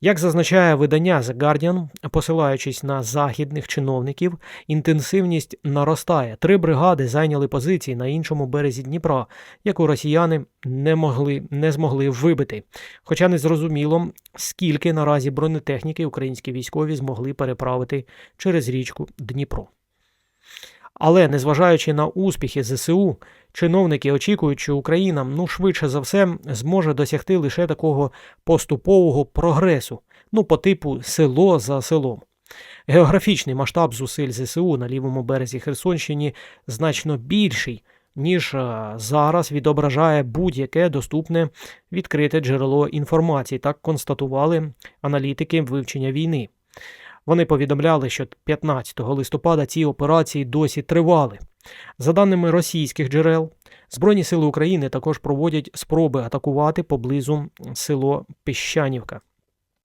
Як зазначає видання The Guardian, посилаючись на західних чиновників, інтенсивність наростає. Три бригади зайняли позиції на іншому березі Дніпра, яку росіяни не могли не змогли вибити. Хоча не зрозуміло, скільки наразі бронетехніки українські військові змогли переправити через річку Дніпро. Але незважаючи на успіхи ЗСУ, чиновники очікують, що Україна ну швидше за все зможе досягти лише такого поступового прогресу, ну по типу село за селом. Географічний масштаб зусиль ЗСУ на лівому березі Херсонщині значно більший, ніж е, зараз відображає будь-яке доступне відкрите джерело інформації, так констатували аналітики вивчення війни. Вони повідомляли, що 15 листопада ці операції досі тривали. За даними російських джерел, Збройні сили України також проводять спроби атакувати поблизу село Піщанівка.